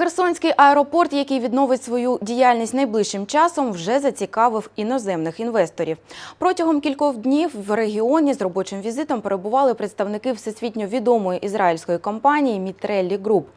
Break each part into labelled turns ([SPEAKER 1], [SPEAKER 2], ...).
[SPEAKER 1] Херсонський аеропорт, який відновить свою діяльність найближчим часом, вже зацікавив іноземних інвесторів. Протягом кількох днів в регіоні з робочим візитом перебували представники всесвітньо відомої ізраїльської компанії Мітреллі Груп.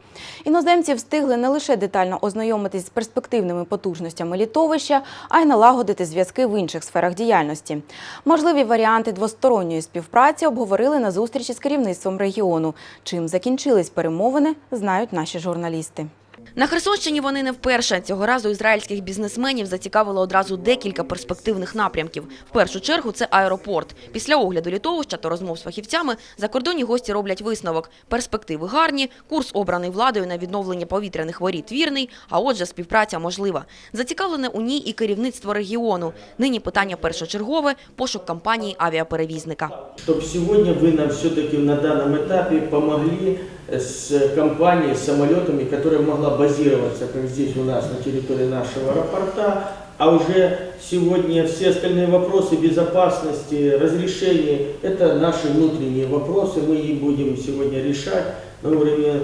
[SPEAKER 1] Іноземці встигли не лише детально ознайомитись з перспективними потужностями літовища, а й налагодити зв'язки в інших сферах діяльності. Можливі варіанти двосторонньої співпраці обговорили на зустрічі з керівництвом регіону. Чим закінчились перемовини, знають наші журналісти.
[SPEAKER 2] На Херсонщині вони не вперше. Цього разу ізраїльських бізнесменів зацікавило одразу декілька перспективних напрямків. В першу чергу це аеропорт. Після огляду літовища та розмов з фахівцями закордонні гості роблять висновок. Перспективи гарні, курс обраний владою на відновлення повітряних воріт вірний, а отже співпраця можлива. Зацікавлене у ній і керівництво регіону. Нині питання першочергове – пошук компанії авіаперевізника.
[SPEAKER 3] Чтобы сегодня вы нам все-таки на данном этапе помогли с компанией, с самолетами, которая могла базироваться, как здесь у нас, на территории нашего аэропорта, а уже сегодня все остальные вопросы безопасности, разрешения, это наши внутренние вопросы, мы их будем сегодня решать на уровне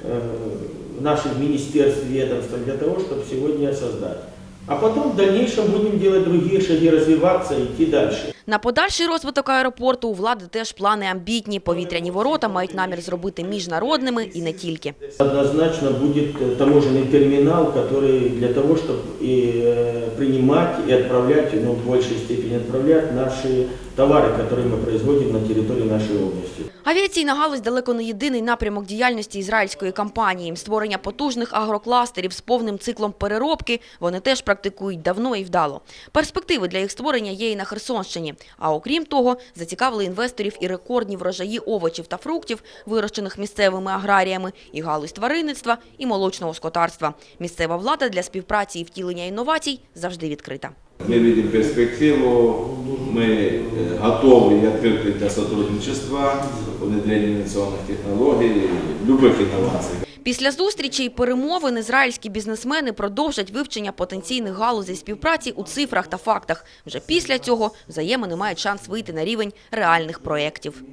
[SPEAKER 3] э, наших министерств, ведомств, для того, чтобы сегодня создать. А потом в дальнейшем будем делать другие шаги, развиваться, идти дальше.
[SPEAKER 2] На подальший розвиток аеропорту у влади теж плани амбітні. Повітряні ворота мають намір зробити міжнародними і не тільки.
[SPEAKER 3] Однозначно будет э, таможенный терминал, который для того, чтобы и э, принимать и отправлять, ну, в большей степени отправлять наши товары, которые мы производим на территории нашей области.
[SPEAKER 2] Авіаційна галузь далеко не єдиний напрямок діяльності ізраїльської компанії. Створення потужних агрокластерів з повним циклом переробки вони теж практикують давно і вдало. Перспективи для їх створення є і на Херсонщині. А окрім того, зацікавили інвесторів і рекордні врожаї овочів та фруктів, вирощених місцевими аграріями, і галузь тваринництва, і молочного скотарства. Місцева влада для співпраці і втілення інновацій завжди відкрита.
[SPEAKER 4] Мы видим перспективу, мы э, готовы и открыты для сотрудничества, внедрения инновационных технологий, любых инноваций.
[SPEAKER 2] Після зустрічі і перемовин ізраїльські бізнесмени продовжать вивчення потенційних галузей співпраці у цифрах та фактах. Вже після цього взаємини мають шанс вийти на рівень реальних проєктів.